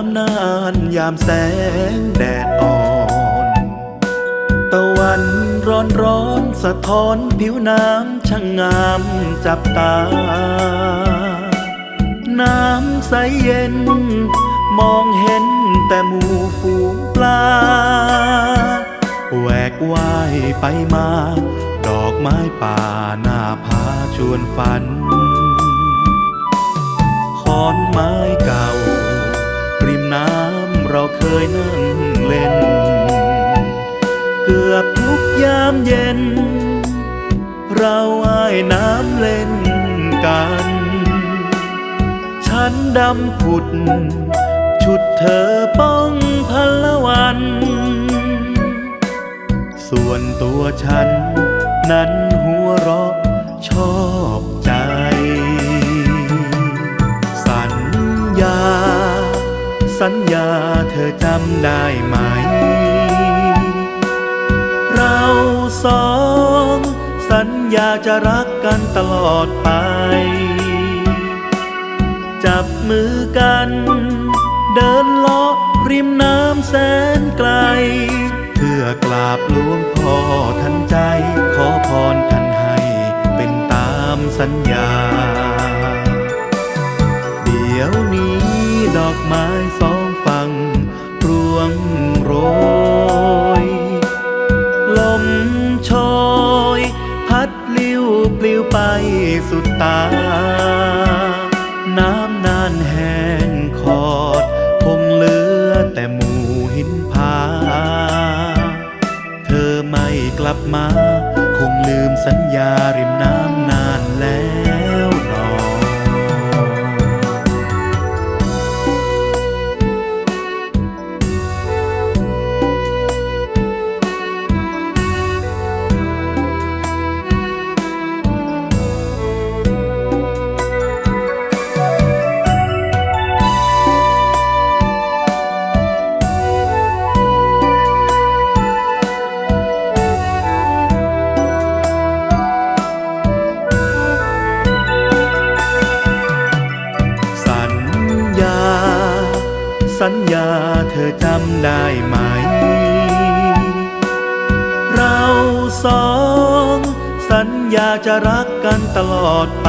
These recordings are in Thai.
น้ำนานยามแสงแดดอ่อน ตะวันร้อนร้อนสะท้อนผิวน้ำช่างงามจับตา น้ำใสเย็น มองเห็นแต่หมู่ฝูงปลา แหวกว่ายไปมา ดอกไม้ป่าหน้าพาชวนฝันขอนไม้เก่า น้ำเราเคยนั่งเล่น เกือบทุกยามเย็น เราว่ายน้ำเล่นกัน ฉันดำผุด ชุดเธอป้องพลวัน ส่วนตัวฉันนั้นหัวเราะชอบใจ สัญญา สัญญาเธอจำได้ไหม เราสอง สัญญาจะรักกันตลอดไป จับมือกัน เดินเลาะริมน้ำแสนไกล เพื่อกราบหลวงพ่อทันใจ ขอพรท่านให้เป็นตามสัญญา ฝั่งร่วงโรย ลมโชย พัดลิ้วปลิวไปสุดตา น้ำนานแห้งขอด คงเหลือแต่หมู่หินผา เธอไม่กลับมา คงลืมสัญญาริมน้ำ สัญญาเธอจำได้ไหม เราสอง สัญญาจะรักกันตลอดไป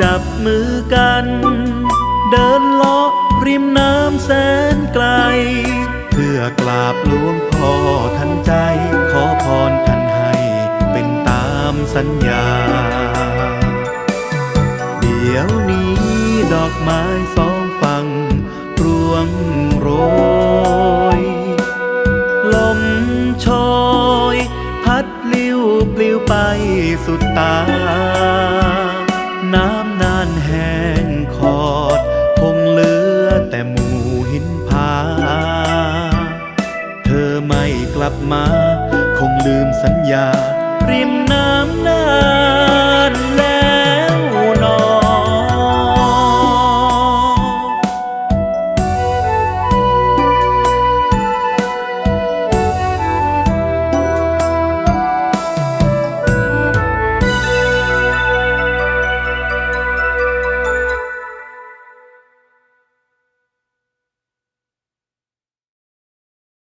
จับมือกัน เดินเลาะริมน้ำแสนไกล เพื่อกราบหลวงพ่อทันใจ ขอพรท่านให้เป็นตามสัญญา ลิวไปสุดตา น้ำนานแห้งขอด คงเหลือแต่หมู่หินผา เธอไม่กลับมา คงลืมสัญญา ริมน้ำนา